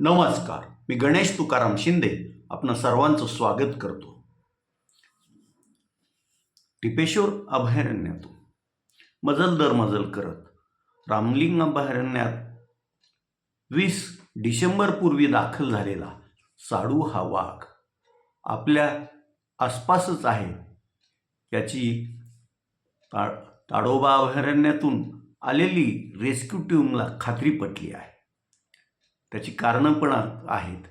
नमस्कार. मी गणेश तुकाराम शिंदे आपण सर्वांचं स्वागत करतो. टिपेश्वर अभयारण्यातून मजल दर मजल करत रामलिंग अभयारण्यात वीस डिसेंबरपूर्वी दाखल झालेला साडू हा वाघ आपल्या आसपासच आहे. याची ता ताडोबा अभयारण्यातून आलेली रेस्क्यू टीमला खात्री पटली आहे. त्याची कारणं पण आहेत.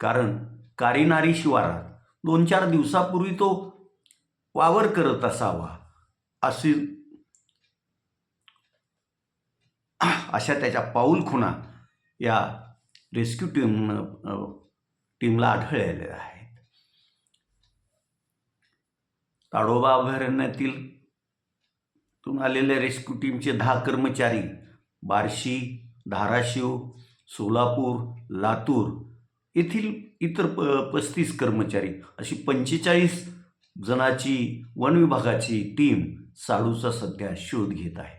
कारण कारिनारी शिवारात दोन चार दिवसापूर्वी तो वावर करत असावा अशी अशा त्याच्या पाऊल खुणा या रेस्क्यू टीमनं टीमला आढळलेल्या आहेत. ताडोबा अभयारण्यातील आलेल्या रेस्क्यू टीमचे दहा कर्मचारी बार्शी धाराशिव सोलापूर लातूर येथील इतर प पस्तीस कर्मचारी अशी पंचेचाळीस जणाची वन विभागाची टीम साडूचा सध्या शोध घेत आहे.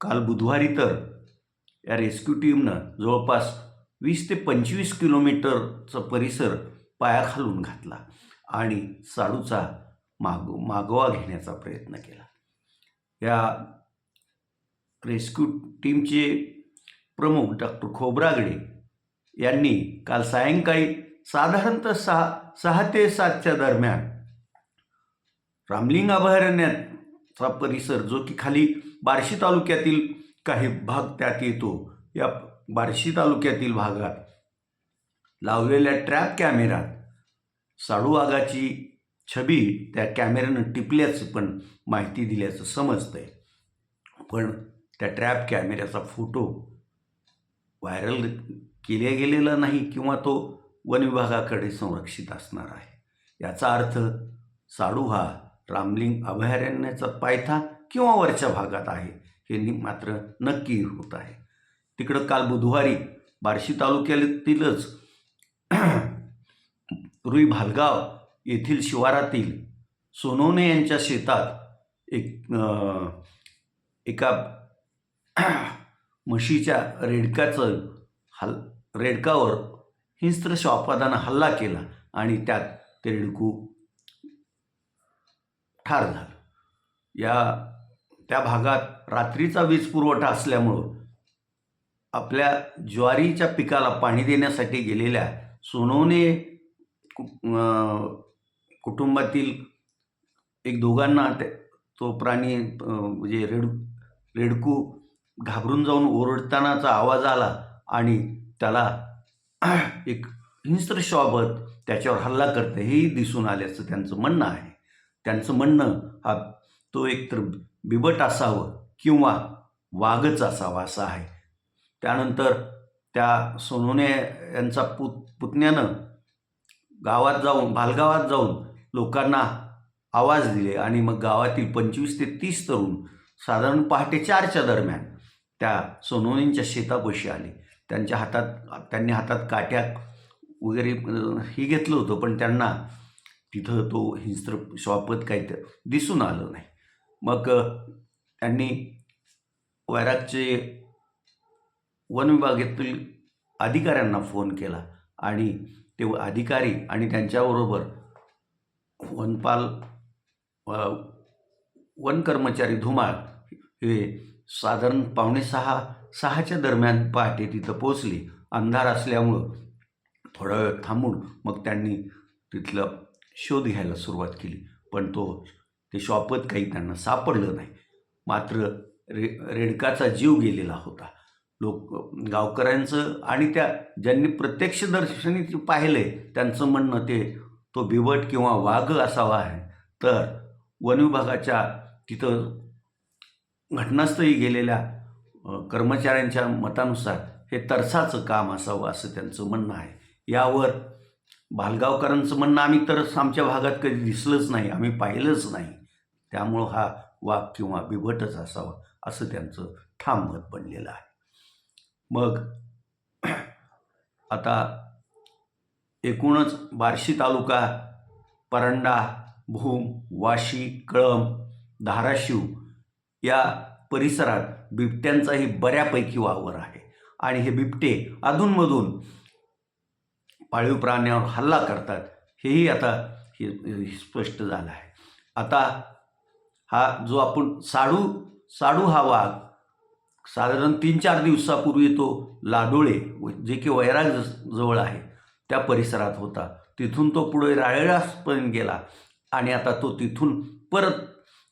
काल बुधवारी तर या रेस्क्यू टीमनं जवळपास वीस ते पंचवीस किलोमीटरचा परिसर पायाखालून घातला आणि साडूचा माग मागोवा घेण्याचा प्रयत्न केला. या रेस्क्यू टीमचे प्रमुख डॉक्टर खोब्रागडे यांनी काल सायंकाळी साधारणतः सहा सहा ते सातच्या दरम्यान रामलिंग अभयारण्याचा परिसर जो की खाली बार्शी तालुक्यातील काही भाग त्यात येतो या बार्शी तालुक्यातील भागात लावलेल्या ट्रॅप कॅमेऱ्यात साडू वाघाची छबी त्या कॅमेऱ्यानं टिपल्याचं पण माहिती दिल्याचं समजतंय. पण त्या ट्रॅप कॅमेऱ्याचा फोटो व्हायरल केल्या गेलेला नाही किंवा तो वन विभागाकडे संरक्षित असणार आहे. याचा अर्थ साडू हा रामलिंग अभयारण्याचा पायथा किंवा वरच्या भागात आहे हे मात्र नक्की होत आहे. तिकडं काल बुधवारी बार्शी तालुक्यातीलच रुई भालगाव येथील शिवारातील सोनवणे यांच्या शेतात एक एका म्हशीच्या रेडकाचं हल रेडकावर हिंस्त्र श्वापादानं हल्ला केला आणि त्यात ते रेडकू ठार झालं. या त्या भागात रात्रीचा वीज पुरवठा असल्यामुळं आपल्या ज्वारीच्या पिकाला पाणी देण्यासाठी गेलेल्या सोनवणे कु कुटुंबातील एक दोघांना ते तो प्राणी म्हणजे रेड रेडकू घाबरून जाऊन ओरडतानाचा आवाज आला आणि त्याला एक हिंस्त्र शॉबत त्याच्यावर हल्ला करते हेही दिसून आल्याचं त्यांचं म्हणणं आहे. त्यांचं म्हणणं हा तो एकतर बिबट असावं किंवा वाघच असावा असं आहे. त्यानंतर त्या सोनोने यांचा पुत पुतण्यानं गावात जाऊन भालगावात जाऊन लोकांना आवाज दिले आणि मग गावातील पंचवीस ते तीस तरुण साधारण पहाटे चारच्या दरम्यान त्या सोनवणींच्या शेतापाशी आले. त्यांच्या हातात त्यांनी हातात काट्या वगैरे हे ही घेतलं होतं पण त्यांना तिथं तो हिंस्त्र श्वापत काही तर दिसून आलं नाही. मग त्यांनी वैरागचे वन विभागातील अधिकाऱ्यांना फोन केला आणि ते अधिकारी आणि त्यांच्याबरोबर वनपाल वन कर्मचारी धुमाळ हे साधारण पावणे सहा सहाच्या दरम्यान पहाटे तिथं पोचली अंधार असल्यामुळं थोडा वेळ थांबून मग त्यांनी तिथलं शोध घ्यायला सुरुवात केली. पण तो ते शॉपत काही त्यांना सापडलं नाही. मात्र रे रेडकाचा जीव गेलेला होता. लोक गावकऱ्यांचं आणि त्या ज्यांनी प्रत्यक्षदर्शनी ते पाहिले त्यांचं म्हणणं ते तो बिबट किंवा वाघ असावा आहे. तर वनविभागाच्या तिथं घटनास्थळी गेलेल्या कर्मचाऱ्यांच्या मतानुसार हे तरसाचं काम असावं असं त्यांचं म्हणणं आहे. यावर भालगावकरांचं म्हणणं आम्ही तरच आमच्या भागात कधी दिसलंच नाही आम्ही पाहिलंच नाही. त्यामुळं हा वाघ किंवा बिबटच असावा असं त्यांचं ठाम मत बनलेलं आहे. मग आता एकूणच बार्शी तालुका परंडा भूम वाशी कळंब धाराशिव या परिसरात बिबट्यांचाही बऱ्यापैकी वावर आहे. आणि हे बिबटे अधूनमधून पाळीव प्राण्यावर हल्ला करतात हेही आता हे स्पष्ट झालं आहे. आता हा जो आपण साडू साडू हा वाघ साधारण तीन चार दिवसापूर्वी तो लाडोळे जे की वैराग जवळ आहे त्या परिसरात होता. तिथून तो पुढे रायळासपर्यंत गेला आणि आता तो तिथून परत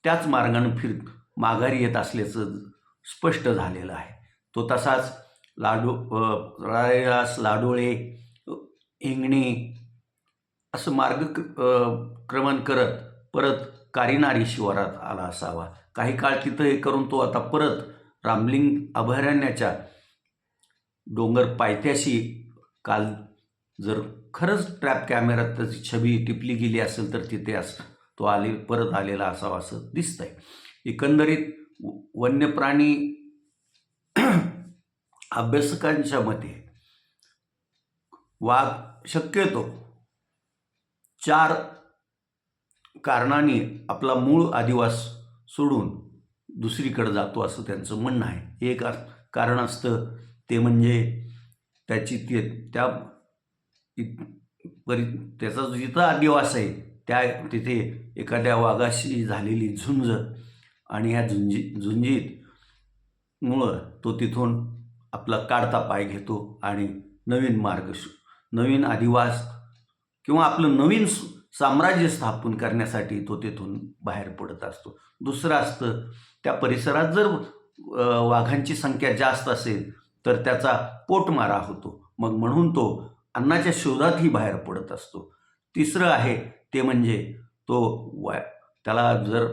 त्याच मार्गाने फिर माघारी येत असल्याचं स्पष्ट झालेलं आहे. तो तसाच लाडू अ, रायळास लाडोळे हिंगणे असं मार्ग क्रमण करत परत कारिनारी शिवारात आला असावा. काही काळ तिथं हे करून तो आता परत रामलिंग अभयारण्याच्या डोंगर पायथ्याशी काल जर खरंच ट्रॅप कॅमेऱ्यात त्याची छबी टिपली गेली असेल तर तिथे असं तो आले परत आलेला असावा असं दिसतंय. एकंदरीत व- वन्यप्राणी अभ्यासकांच्या मते वाघ शक्यतो चार कारणांनी आपला मूळ आदिवास सोडून दुसरीकडे जातो असं त्यांचं म्हणणं आहे. एक कारण असतं ते म्हणजे त्याची ते त्या परि त्याचा जो जिथं आदिवास आहे त्या तिथे एखाद्या वाघाशी झालेली झुंज आणि ह्या झुंजी झुंजीत मुळं तो तिथून आपला काढता पाय घेतो आणि नवीन मार्ग शो नवीन आदिवास किंवा आपलं नवीन साम्राज्य स्थापन करण्यासाठी तो तिथून बाहेर पडत असतो. दुसरं असतं त्या परिसरात जर वाघांची संख्या जास्त असेल तर त्याचा पोटमारा होतो. मग म्हणून तो अन्नाच्या शोधातही बाहेर पडत असतो. तिसरं आहे ते म्हणजे तो वा त्याला जर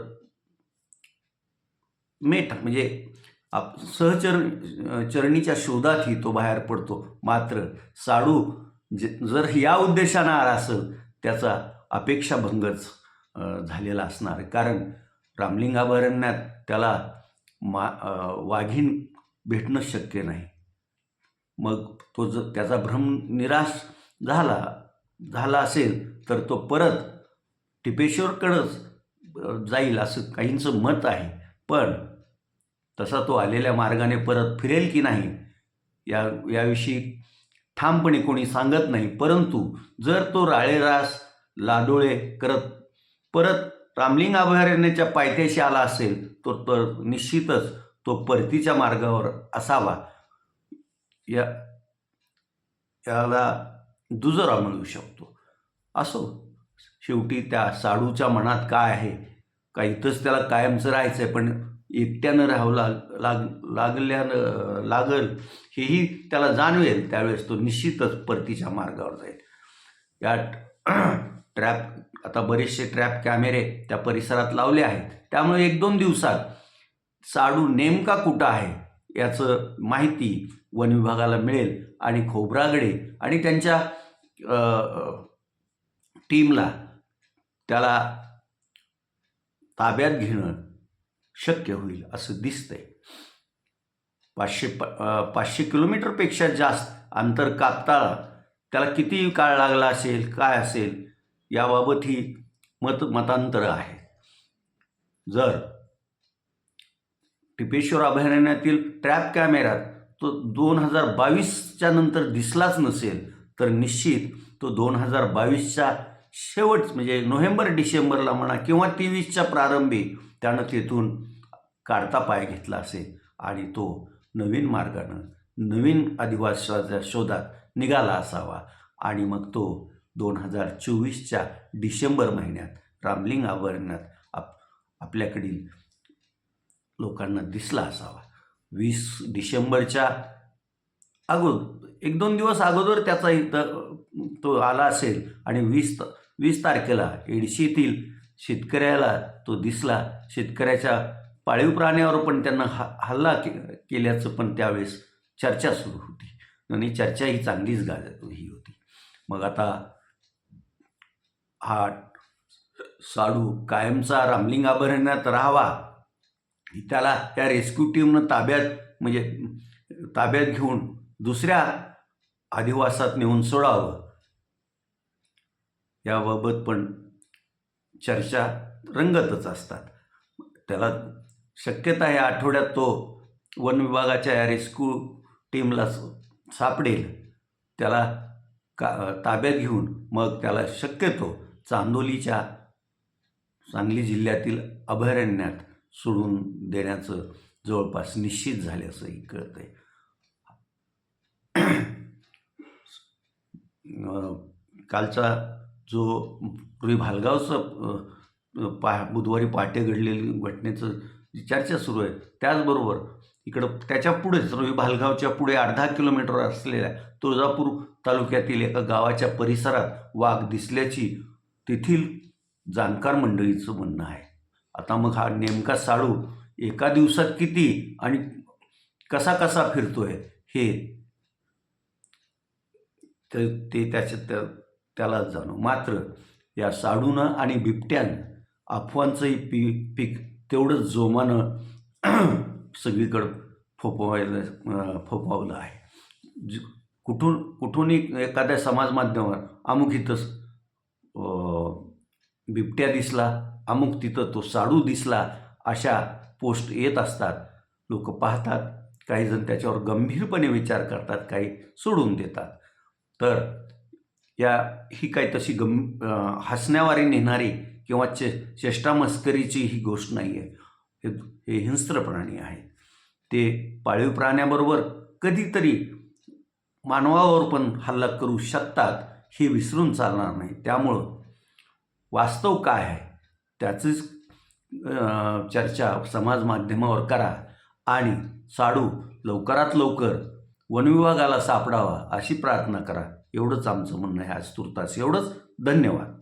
मेट म्हणजे आप सहचर चरणीच्या शोधातही तो बाहेर पडतो. मात्र साडू जे जर या उद्देशानं आला असेल त्याचा अपेक्षाभंगच झालेला असणार. आहे. कारण रामलिंग अभयारण्यात त्याला मा वाघीण भेटणं शक्य नाही. मग तो जर त्याचा भ्रम निराश झाला झाला असेल तर तो परत टिपेश्वरकडंच जाईल असं काहींचं मत आहे. पण तसा तो आलेल्या मार्गाने परत फिरेल की नाही या याविषयी ठामपणे कोणी सांगत नाही. परंतु जर तो राळेरास लाडोळे करत परत रामलिंग अभयारण्याच्या पायथ्याशी आला असेल तो तर निश्चितच तो परतीच्या मार्गावर असावा. या याला दुजोरा मिळू शकतो. असो शेवटी त्या साडूच्या मनात काय आहे का इथंच त्याला कायमचं राहायचं आहे पण एकट्यानं राहावं लाग लाग लागल्यानं लागल हेही त्याला जाणवेल. त्यावेळेस तो निश्चितच परतीच्या मार्गावर जाईल. या ट्रॅप आता बरेचसे ट्रॅप कॅमेरे त्या परिसरात लावले आहेत. त्यामुळे एक दोन दिवसात साडू नेमका कुठं आहे याचं माहिती वन विभागाला मिळेल आणि खोब्रागडे आणि त्यांच्या टीमला त्याला ताब्यात घेणं शक्य होईल असं दिसतंय. पाचशे प पाचशे किलोमीटरपेक्षा जास्त अंतर कापता त्याला किती काळ लागला असेल काय असेल याबाबत ही मत मतांतरं आहे. जर टिपेश्वर अभयारण्यातील ट्रॅप कॅमेऱ्यात तो दोन हजार बावीसच्या नंतर दिसलाच नसेल तर निश्चित तो दोन हजार बावीसच्या शेवट म्हणजे नोव्हेंबर डिसेंबरला म्हणा किंवा तेवीसच्या प्रारंभी त्यानं तिथून काढता पाय घेतला असेल आणि तो नवीन मार्गानं नवीन अधिवासाच्या शोधात निघाला असावा. आणि मग तो दोन हजार चोवीसच्या डिसेंबर महिन्यात रामलिंग अभयारण्यात आप आपल्याकडील लोकांना दिसला असावा. वीस डिसेंबरच्या अगोदर एक दोन दिवस अगोदर त्याचा इथं तो आला असेल आणि वीस वीस तारखेला एडशीतील शेतकऱ्याला तो दिसला. शेतकऱ्याच्या पाळीव प्राण्यावर पण त्यांना हा हल्ला के केल्याचं पण त्यावेळेस चर्चा सुरू होती. आणि चर्चा ही चांगलीच गाजत ही होती. मग आता हा साडू कायमचा रामलिंग अभयारण्यात राहावा त्याला त्या रेस्क्यू टीमनं ताब्यात म्हणजे ताब्यात घेऊन दुसऱ्या अधिवासात नेऊन सोडावं. याबाबत पण चर्चा रंगतच असतात. त्याला शक्यता या आठवड्यात तो वन विभागाच्या या रेस्क्यू टीमला सापडेल. त्याला का ताब्यात घेऊन मग त्याला शक्यतो चांदोलीच्या सांगली जिल्ह्यातील अभयारण्यात सोडून देण्याचं जवळपास निश्चित झाले असंही कळतं आहे कालचा जो पूर्वी भालगावचं पा बुधवारी पहाटे घडलेली घटनेचं जी चर्चा सुरू आहे त्याचबरोबर इकडं त्याच्या पुढेच रवी भालगावच्या पुढे अर्धा किलोमीटर असलेल्या तुळजापूर तालुक्यातील एका गावाच्या परिसरात वाघ दिसल्याची तेथील जाणकार मंडळीचं म्हणणं आहे. आता मग हा नेमका साळू एका दिवसात किती आणि कसा कसा फिरतोय हे ते त्याच्या त्या त्यालाच जाणो. मात्र या साडूनं आणि बिबट्यानं अफवांचंही पी पीक तेवढंच जोमानं सगळीकडं फोपवायला अं, आहे. ज कुठून कुठूनही एखाद्या समाजमाध्यमावर अमुक इथंच बिबट्या दिसला अमुक तिथं तो साडू दिसला अशा पोस्ट येत असतात. लोक पाहतात काही जण त्याच्यावर गंभीरपणे विचार करतात काही सोडून देतात. तर या ही काही तशी गम हसण्यावारी नेणारी किंवा चे चेष्टा मस्करीची ही गोष्ट नाही आहे हे हे हिंस्त्र प्राणी आहे ते पाळीव प्राण्याबरोबर कधीतरी मानवावर पण हल्ला करू शकतात हे विसरून चालणार नाही. त्यामुळं वास्तव काय आहे त्याचीच चर्चा समाज माध्यमावर करा आणि साडू लवकरात लवकर वनविभागाला सापडावा अशी प्रार्थना करा. एवढंच आमचं म्हणणं आहे. आज तुर्तास एवढंच. धन्यवाद.